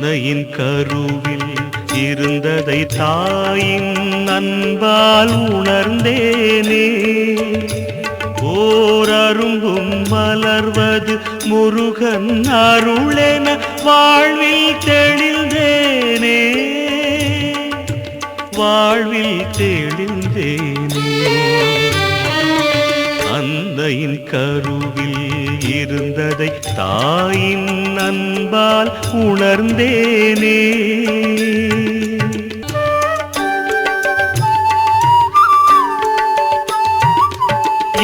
அன்னையின் கருவில் இருந்ததை தாயின் அன்பால் உணர்ந்தேனே. ஓரரும்பும் மலர்வது முருகன் அருளென வாழ்வில் தெளிந்தேனே. வாழ்வில் தெளிந்தேனே. அன்னையின் கருவில் இருந்ததை தாயின் அன்பால் உணர்ந்தேனே.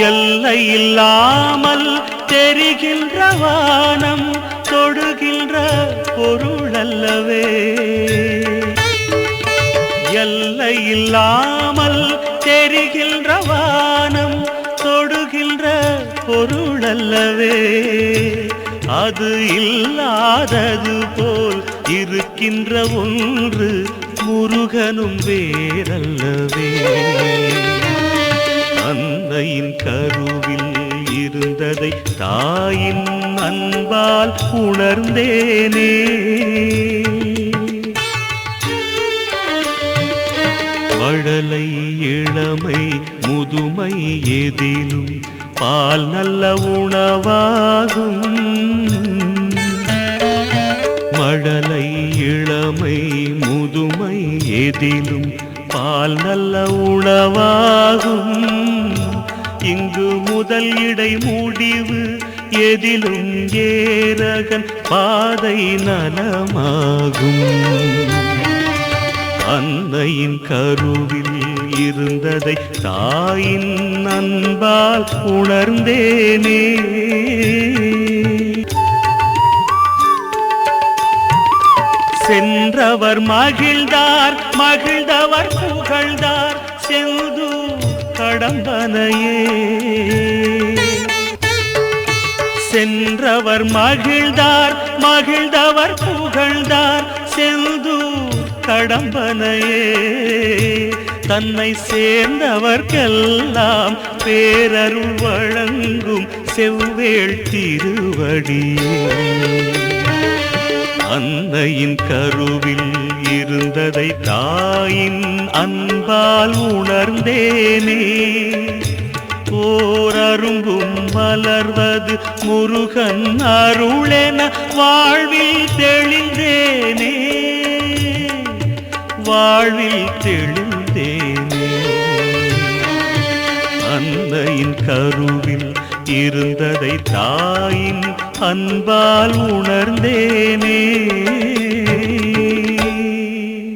எல்லையில்லாமல் தெரிகின்ற வானம் தொடுகின்ற பொருளல்லவே. எல்லையில்லாமல் இல்லாமல் பொருளல்லவே அது இல்லாதது போல் இருக்கின்ற ஒன்று முருகனும் வேறல்லவே. அன்னையின் கருவில் இருந்ததை தாயின் அன்பால் உணர்ந்தேனே. வழலை இளமை முதுமை எதிலும் பால் நல்ல உணவாகும். மழலை இளமை முதுமை எதிலும் பால் நல்ல உணவாகும். இங்கு முதல் இடை முடிவு எதிலும் ஏரகன் பாதை நலமாகும். அன்னையின் கருவில் இருந்ததை தாயின் அன்பால் உணர்ந்தேனே. சென்றவர் மகிழ்ந்தார் மகிழ்ந்தவர் புகழ்ந்தார் செந்து கடம்பனையே. சென்றவர் மகிழ்ந்தார் மகிழ்ந்தவர் புகழ்ந்தார் செந்து கடம்பனையே. தன்னை சேர்ந்தவர்க்கெல்லாம் பேரருள் வழங்கும் செவ்வேள் திருவடியே அன்னையின் கருவில் இருந்ததை தாயின் அன்பால் உணர்ந்தேனே. ஓர் மலர்வது முருகன் அருளென வாழ்வில் தெளிந்தேனே. வாழ்வில் தெளி தெளிந்தேனே அன்னையின் கருவில் இருந்ததை தாயின் அன்பால் உணர்ந்தேனே.